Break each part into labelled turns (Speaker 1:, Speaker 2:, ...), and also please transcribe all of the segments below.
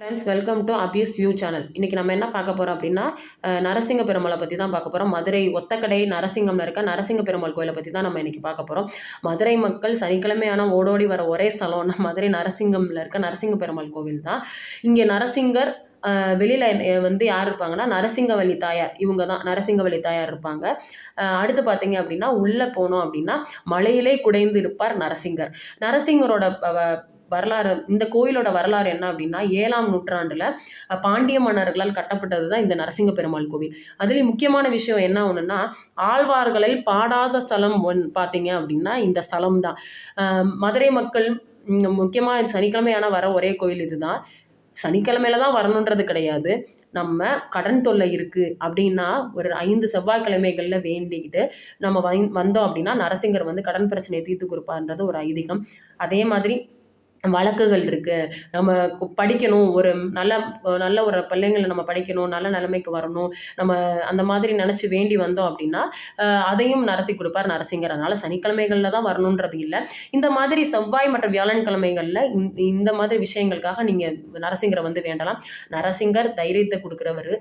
Speaker 1: Friends welcome to Abi's view channel இன்றைக்கி நம்ம என்ன பார்க்க போகிறோம் அப்படின்னா நரசிங்க பெருமாளை பற்றி தான் பார்க்க போகிறோம் மதுரை ஒத்தக்கடை நரசிங்கம்ல இருக்க நரசிங்க பெருமாள் கோயிலை பற்றி தான் நம்ம இன்றைக்கி பார்க்க போகிறோம் மதுரை மக்கள் சனிக்கிழமையான ஓடோடி வர ஒரே ஸ்தலம் மதுரை நரசிங்கம்ல இருக்க நரசிங்க பெருமாள் கோவில் தான் இங்கே நரசிங்கர் வெளியில் வந்து யார் இருப்பாங்கன்னா நரசிங்கவல்லி தாயார். இவங்க தான் நரசிங்கவல்லி தாயார் இருப்பாங்க. அடுத்து பார்த்தீங்க அப்படின்னா உள்ளே போனோம் அப்படின்னா மலையிலே குடைந்து இருப்பார் நரசிங்கர். நரசிங்கரோட ப- வ- வரலாறு இந்த கோயிலோட வரலாறு என்ன அப்படின்னா ஏழாம் நூற்றாண்டில் பாண்டிய மன்னர்களால் கட்டப்பட்டது தான் இந்த நரசிங்க பெருமாள் கோவில். அதுலேயும் முக்கியமான விஷயம் என்ன ஒன்றுன்னா ஆழ்வார்களில் பாடாத ஸ்தலம் ஒன் பார்த்தீங்க அப்படின்னா இந்த ஸ்தலம் தான் மதுரை மக்கள் முக்கியமாக சனிக்கிழமையான வர ஒரே கோயில் இதுதான். சனிக்கிழமையில தான் வரணுன்றது கிடையாது. நம்ம கடன் தொல்லை இருக்குது அப்படின்னா ஒரு ஐந்து செவ்வாய்க்கிழமைகளில் வேண்டிக்கிட்டு நம்ம வந் வந்தோம் அப்படின்னா நரசிங்கர் வந்து கடன் பிரச்சனையை தீர்த்து கொடுப்பான்றது ஒரு ஐதீகம். அதே மாதிரி வழக்குகள் இருக்குது நம்ம படிக்கணும். ஒரு நல்ல நல்ல ஒரு பிள்ளைங்களை நம்ம படிக்கணும். நல்ல நிலைமைக்கு வரணும். நம்ம அந்த மாதிரி நினச்சி வேண்டி வந்தோம் அப்படின்னா அதையும் நடத்தி கொடுப்பார் நரசிங்கர். அதனால் சனிக்கிழமைகளில் தான் வரணுன்றது இல்லை. இந்த மாதிரி செவ்வாய் மற்றும் வியாழன்கிழமைகளில் இந்த இந்த மாதிரி விஷயங்களுக்காக நீங்கள் நரசிங்கரை வந்து வேண்டலாம். நரசிங்கர் தைரியத்தை கொடுக்குறவர்.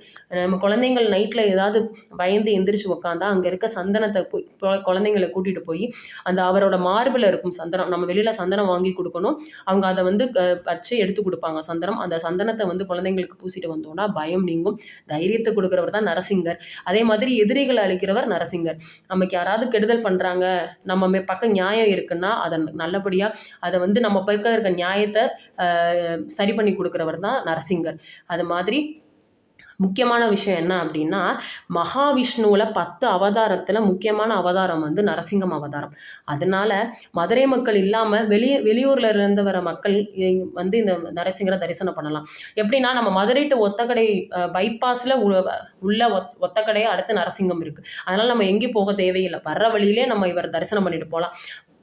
Speaker 1: நம்ம குழந்தைங்கள் நைட்டில் ஏதாவது பயந்து எந்திரிச்சு உக்காந்தா அங்கே இருக்க சந்தனத்தை போய் குழந்தைங்களை கூட்டிகிட்டு போய் அந்த அவரோட மார்பில் இருக்கும் சந்தனம் நம்ம வெளியில் சந்தனம் வாங்கி கொடுக்கணும். அவங்க அதை வந்து க- வச்சு எடுத்து கொடுப்பாங்க சந்தனம். அந்த சந்தனத்தை வந்து குழந்தைங்களுக்கு பூசிட்டு வந்தோம்னா பயம் நீங்கும். தைரியத்தை கொடுக்குறவர் தான் நரசிங்கர். அதே மாதிரி எதிரிகளை அழிக்கிறவர் நரசிங்கர். நமக்கு யாராவது கெடுதல் பண்ணுறாங்க நம்ம பக்கம் நியாயம் இருக்குன்னா அதை நல்லபடியாக அதை வந்து நம்ம பக்கம் இருக்க நியாயத்தை சரி பண்ணி கொடுக்குறவர் தான் நரசிங்கர். அது மாதிரி முக்கியமான விஷயம் என்ன அப்படின்னா மகாவிஷ்ணுவில் பத்து அவதாரத்தில் முக்கியமான அவதாரம் வந்து நரசிங்கம் அவதாரம். அதனால மதுரை மக்கள் இல்லாமல் வெளியே வெளியூரில் இருந்து வர மக்கள் வந்து இந்த நரசிங்கரை தரிசனம் பண்ணலாம். எப்படின்னா நம்ம மதுரை டு ஒத்தக்கடை பைபாஸில் உள்ள ஒத் கடையை அடுத்து நரசிங்கம் இருக்குது அதனால் நம்ம எங்கேயும் போக தேவையில்லை. வர்ற வழியிலே நம்ம இவர் தரிசனம் பண்ணிட்டு போகலாம்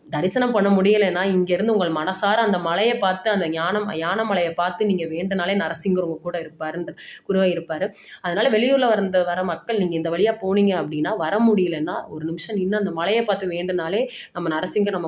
Speaker 1: தரிசனம் பண்ண முடியலைன்னா இங்கேருந்து உங்கள் மனசார அந்த மலையை பார்த்து அந்த ஞானம் யானமலையை பார்த்து நீங்கள் வேண்டுனாலே நரசிங்கர் உங்கள் கூட இருப்பாருன்ற குருவாக இருப்பார். அதனால் வெளியூரில் வந்த வர மக்கள் நீங்கள் இந்த வழியாக போனீங்க அப்படின்னா வர முடியலன்னா ஒரு நிமிஷம் நின்று அந்த மலையை பார்த்து வேண்டுனாலே நம்ம நரசிங்கர் நம்ம